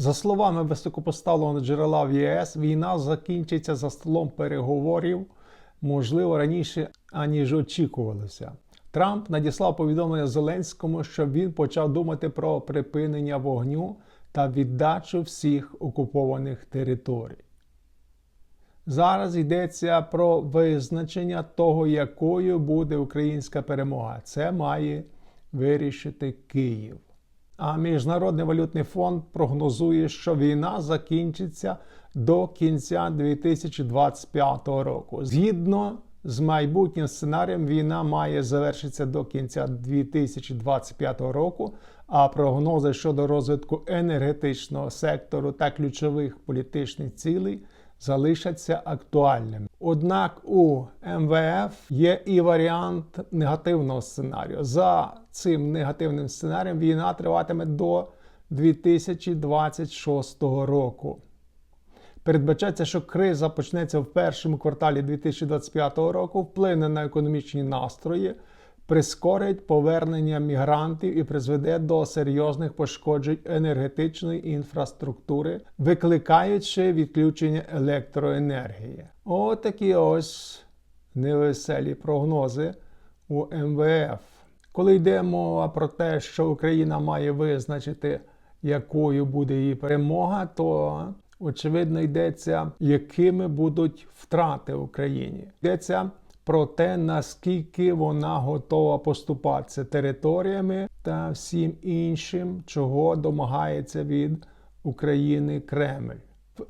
За словами високопоставленого джерела в ЄС, війна закінчиться за столом переговорів, можливо, раніше, аніж очікувалося. Трамп надіслав повідомлення Зеленському, щоб він почав думати про припинення вогню та віддачу всіх окупованих територій. Зараз йдеться про визначення того, якою буде українська перемога. Це має вирішити Київ. А Міжнародний валютний фонд прогнозує, що війна закінчиться до кінця 2025 року. Згідно з майбутнім сценарієм, війна має завершитися до кінця 2025 року. А прогнози щодо розвитку енергетичного сектору та ключових політичних цілей залишаться актуальними. Однак у МВФ є і варіант негативного сценарію. За цим негативним сценарієм війна триватиме до 2026 року. Передбачається, що криза почнеться в першому кварталі 2025 року, вплине на економічні настрої, прискорить повернення мігрантів і призведе до серйозних пошкоджень енергетичної інфраструктури, викликаючи відключення електроенергії. Отакі ось невеселі прогнози у МВФ. Коли йде мова про те, що Україна має визначити, якою буде її перемога, то очевидно йдеться, якими будуть втрати Україні. Йдеться про те, наскільки вона готова поступатися територіями та всім іншим, чого домагається від України Кремль.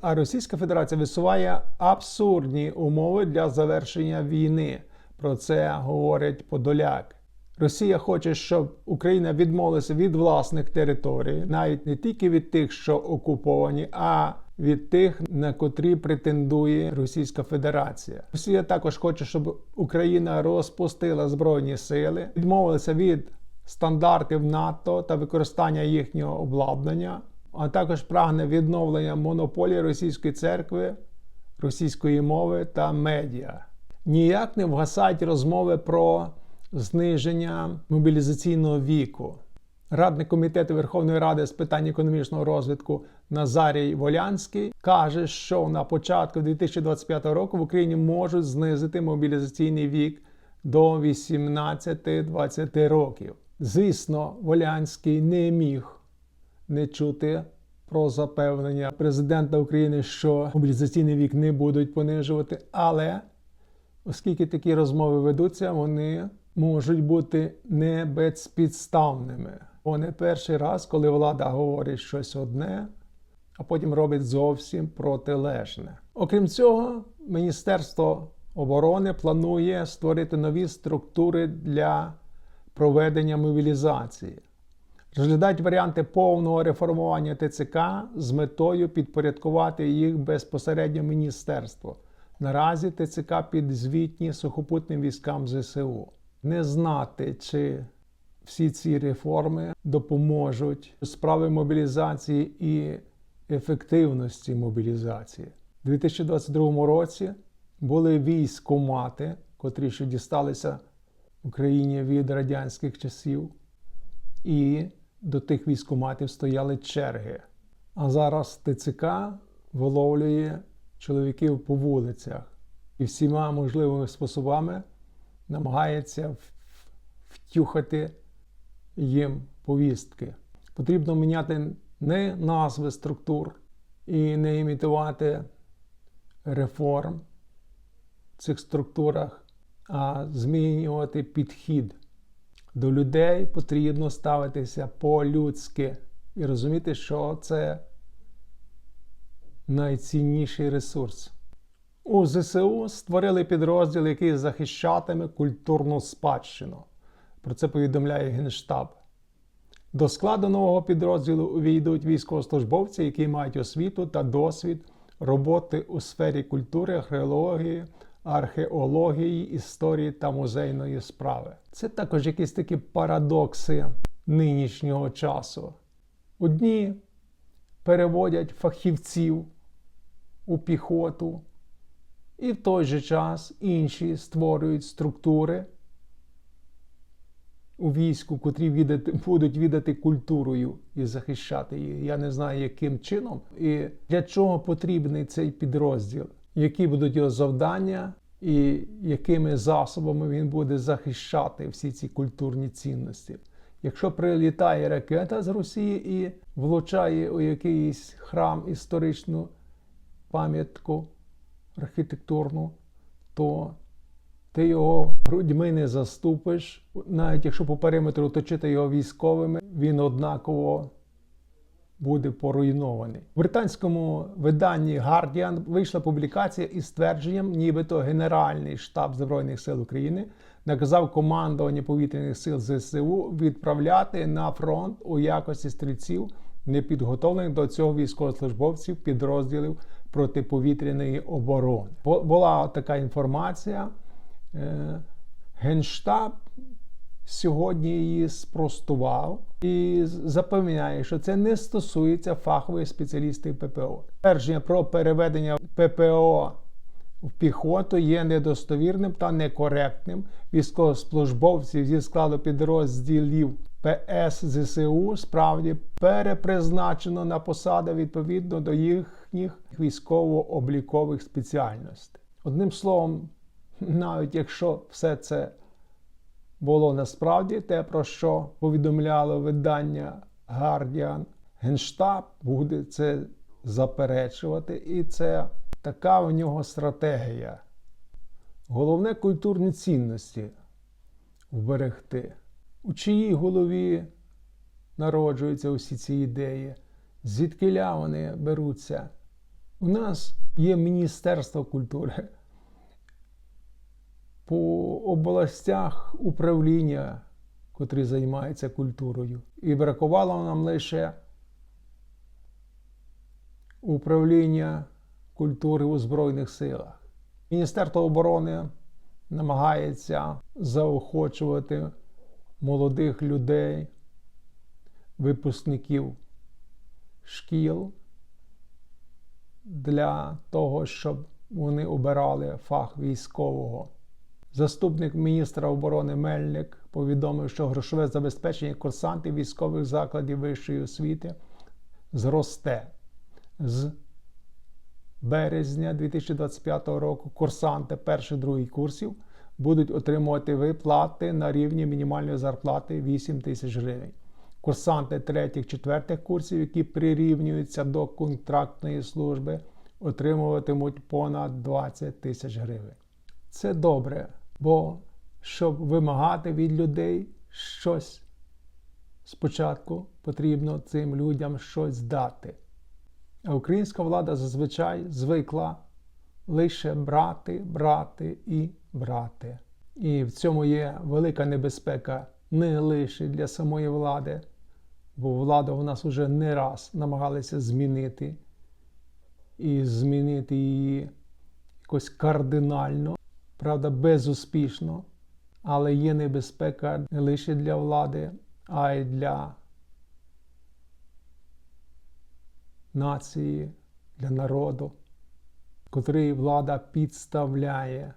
А Російська Федерація висуває абсурдні умови для завершення війни. Про це говорить Подоляк. Росія хоче, щоб Україна відмовилася від власних територій, навіть не тільки від тих, що окуповані, а від тих, на котрі претендує Російська Федерація. Росія також хоче, щоб Україна розпустила збройні сили, відмовилася від стандартів НАТО та використання їхнього обладнання, а також прагне відновлення монополії російської церкви, російської мови та медіа. Ніяк не вгасають розмови про зниження мобілізаційного віку. Радник комітету Верховної Ради з питань економічного розвитку Назарій Волянський каже, що на початку 2025 року в Україні можуть знизити мобілізаційний вік до 18-20 років. Звісно, Волянський не міг не чути про запевнення президента України, що мобілізаційний вік не будуть понижувати, але оскільки такі розмови ведуться, вони можуть бути не безпідставними. Бо не перший раз, коли влада говорить щось одне, а потім робить зовсім протилежне. Окрім цього, Міністерство оборони планує створити нові структури для проведення мобілізації. Розглядають варіанти повного реформування ТЦК з метою підпорядкувати їх безпосередньо міністерство. Наразі ТЦК підзвітні сухопутним військам ЗСУ. Не знати, чи всі ці реформи допоможуть справи мобілізації і ефективності мобілізації. У 2022 році були військомати, котрі ще дісталися Україні від радянських часів, і до тих військоматів стояли черги. А зараз ТЦК виловлює чоловіків по вулицях і всіма можливими способами намагається втюхати їм повістки. Потрібно міняти не назви структур і не імітувати реформ в цих структурах, а змінювати підхід. До людей потрібно ставитися по-людськи і розуміти, що це найцінніший ресурс. У ЗСУ створили підрозділ, який захищатиме культурну спадщину. Про це повідомляє Генштаб. До складу нового підрозділу увійдуть військовослужбовці, які мають освіту та досвід роботи у сфері культури, археології, археології, історії та музейної справи. Це також якісь такі парадокси нинішнього часу. Одні переводять фахівців у піхоту, і в той же час інші створюють структури у війську, котрі відати, будуть віддати культурою і захищати її. Я не знаю, яким чином і для чого потрібний цей підрозділ, які будуть його завдання, і якими засобами він буде захищати всі ці культурні цінності. Якщо прилітає ракета з Росії і влучає у якийсь храм історичну пам'ятку архітектурну, то ти його грудьми не заступиш. Навіть якщо по периметру оточити його військовими, він однаково буде поруйнований. В британському виданні Guardian вийшла публікація із ствердженням, нібито Генеральний штаб Збройних сил України наказав командування повітряних сил ЗСУ відправляти на фронт у якості стрільців непідготовлених до цього військовослужбовців підрозділів протиповітряної оборони. Була така інформація. Е, Генштаб сьогодні її спростував і запевняє, що це не стосується фахових спеціалістів ППО. Твердження про переведення ППО в піхоту є недостовірним та некоректним. Військовослужбовців зі складу підрозділів ПС ЗСУ справді перепризначено на посади відповідно до їхніх військово-облікових спеціальностей. Одним словом, навіть якщо все це було насправді те, про що повідомляло видання Guardian, Генштаб буде це заперечувати, і це така в нього стратегія. Головне культурні цінності вберегти. У чиїй голові народжуються усі ці ідеї, звідкиля вони беруться. У нас є Міністерство культури по областях управління, котрі займаються культурою. І бракувало нам лише управління культури у Збройних силах. Міністерство оборони намагається заохочувати молодих людей, випускників шкіл для того, щоб вони обирали фах військового. Заступник міністра оборони Мельник повідомив, що грошове забезпечення курсантів військових закладів вищої освіти зросте з березня 2025 року. Курсанти перших других курсів будуть отримувати виплати на рівні мінімальної зарплати 8 тисяч гривень. Курсанти третіх, четвертих курсів, які прирівнюються до контрактної служби, отримуватимуть понад 20 тисяч гривень. Це добре, бо щоб вимагати від людей щось, спочатку потрібно цим людям щось дати. А українська влада зазвичай звикла лише брати, брати і брати. І в цьому є велика небезпека не лише для самої влади, бо влада у нас вже не раз намагалася змінити і змінити її якось кардинально, правда, безуспішно, але є небезпека не лише для влади, а й для нації, для народу, котрий влада підставляє